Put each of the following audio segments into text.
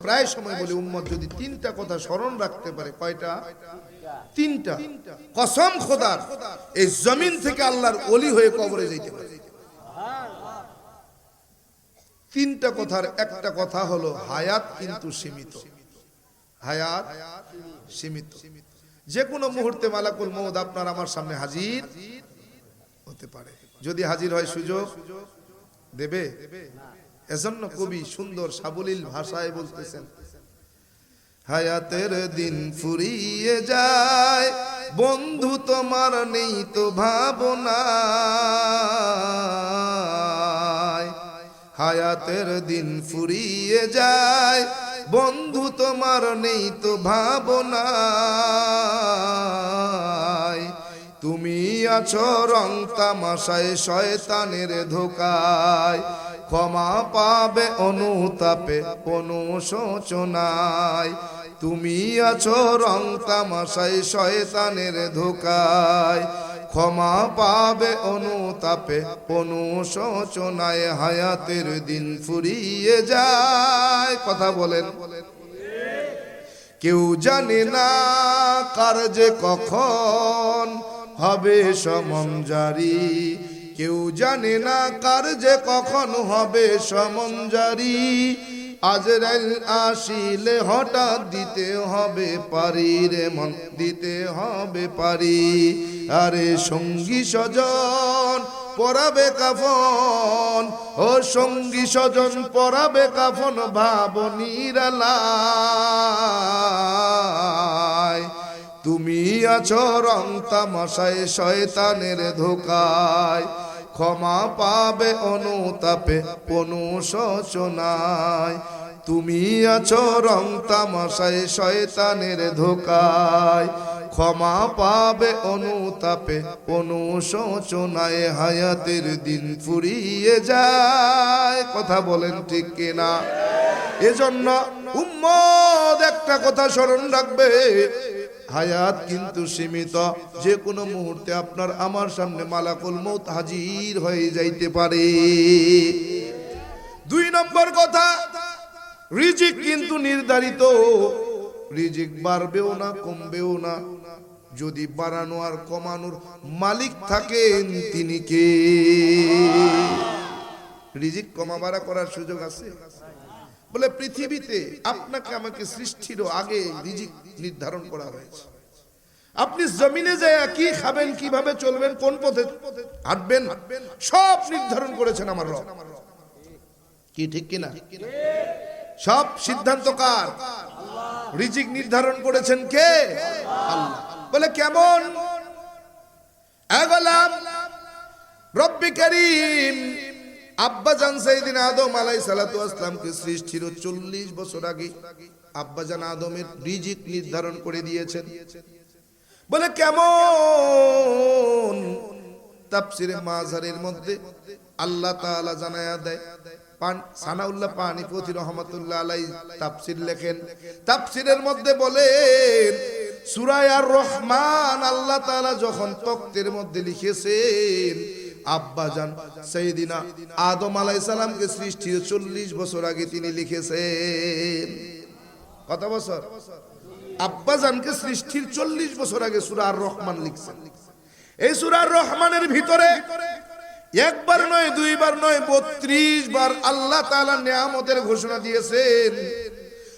প্রায় সময় বলি, উম্মত যদি তিনটা কথা স্মরণ রাখতে পারে, কয়টা? তিনটা। কসম খোদার, এই জমিন থেকে আল্লাহর অলি হয়ে কবরে যেতে পারে। তিনটা কথার একটা কথা হলো, হায়াত কিন্তু সীমিত। হায়াত সীমিত। যে কোনো মুহূর্তে মালাকুল মৌদ আপনার আমার সামনে হাজির হতে পারে। যদি হাজির হয় সুযোগ দেবে? এজন্য কবি সুন্দর সাবলীল ভাষায় বলতেছেন হায়াতের দিন ফুরিয়ে যায় বন্ধু তোমার নেই তো ভাবনা হায়াতের দিন ফুরিয়ে যায় বন্ধু তোমার নেই তো ভাবনা তুমি আছো রং তামাশায় শয়তানের ধোকায়। ক্ষমা পাবে অনুতাপে অনুশোচনায় তুমি আছো রং তামাশায় শয়তানের ধোকায়। ক্ষমা পাবে অনুতাপে অনুশোচনায় হায়াতের দিন ফুরিয়ে যায়। কথা বলেন। কেউ জানে না কার যে কখন হবে সমম জারি। কেউ জানে না কার যে কখন হবে সমম জারি। আজরাইল আসিলে হঠাৎ দিতে হবে পারি রে মন, দিতে হবে পারি। আরে সঙ্গী সজন পরাবে কাফন। ও সঙ্গী স্বজন, পরাবে কাফন ভাব নিরালায় তুমি আছো রং তামাশায় শয়তানের ধোকায়। ক্ষমা পাবে অনুতাপে অনুশোচনায় তুমি আছো রং তামাশায় শয়তানের ধোকায়। ক্ষমা পাবে অনুতাপে অনুশোচনায় হায়াতের দিন ফুরিয়ে যায়। কথা বলেন ঠিক কিনা? এজন্য উম্মদ একটা কথা স্মরণ রাখবে। হায়াত কিন্তু সীমিত। যে কোনো মুহূর্তে আপনার আমার সামনে মালাকুল মৌত হাজির হয়ে যাইতে পারে। দুই নম্বর কথা, রিজিক কিন্তু নির্ধারিত। রিজিক বাড়বেও না, কমবেও না। যদি বাড়ানো আর কমানোর মালিক থাকেন তিনি কে? রিজিক কমা বাড়া করার সুযোগ আছে? বলে পৃথিবীতে আপনাকে আমাকে সৃষ্টিরও আগে রিজিক নির্ধারণ করা হয়েছে। আপনি জমিনে যায় কি খাবেন, কীভাবে চলবেন, কোন পথে হাঁটবেন, সব নির্ধারণ করেছেন আমার রব। কি ঠিক কিনা সব সিদ্ধান্ত কার? রিজিক নির্ধারণ করেছেন কে? আল্লাহ। বলে কেমন? রব্বি করিম আব্বাজান সাইদিন আদম আলাই সালাতু আসলামকে সৃষ্টির চল্লিশ বছর আগে আব্বাজান আদমের রিজিক নির্ধারণ করে দিয়েছেন। বলে, কেমন? তাফসিরে মাজারের মধ্যে আল্লাহ তাআলা জানায়া দেয়, পান, সানাউল্লাহ পানিপতি রহমতুল্লাহ আলাই তাফসির লেখেন। তাফসিরের মধ্যে বলেন সূরায় আর রহমান আল্লাহ তাআলা যখন তক্তের মধ্যে লিখেছেন আব্বাজান সেইদিনা আদম আলাই সালামকে সৃষ্টির চল্লিশ বছর আগে তিনি লিখেছেন। কত বছর? আব্বাজানকে সৃষ্টির চল্লিশ বছর আগে সুরার রহমান লিখছেন। এই সুরার রহমানের ভিতরে একবার নয়, দুইবার নয়, বত্রিশ বার আল্লাহ তাআলা নিয়ামতের ঘোষণা দিয়েছেন।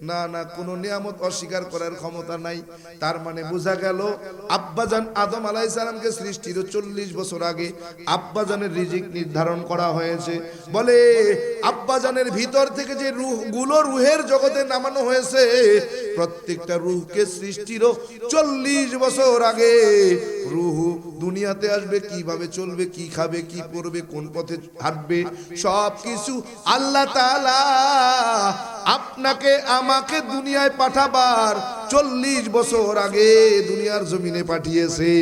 না না, কোন নিয়ামত অস্বীকার করার ক্ষমতা নাই। তার মানে বোঝা গেল, আব্বাজান আদম আলাই সালামকে সৃষ্টির চল্লিশ বছর আগে আব্বাজানের রিজিক নির্ধারণ করা হয়েছে। বলে, আব্বাজানের ভিতর থেকে যে রুহগুলো রুহের জগতে নামানো হয়েছে, প্রত্যেকটা রুহকে সৃষ্টিরও চল্লিশ বছর আগে রুহ দুনিয়াতে আসবে, কীভাবে চলবে, কি খাবে, কি পড়বে কোন পথে হাঁটবে সব কিছু আল্লাহ তাআলা আপনাকে আমাকে দুনিয়ায় পাঠাবার চল্লিশ বছর আগে দুনিয়ার জমিনে পাঠিয়েছে।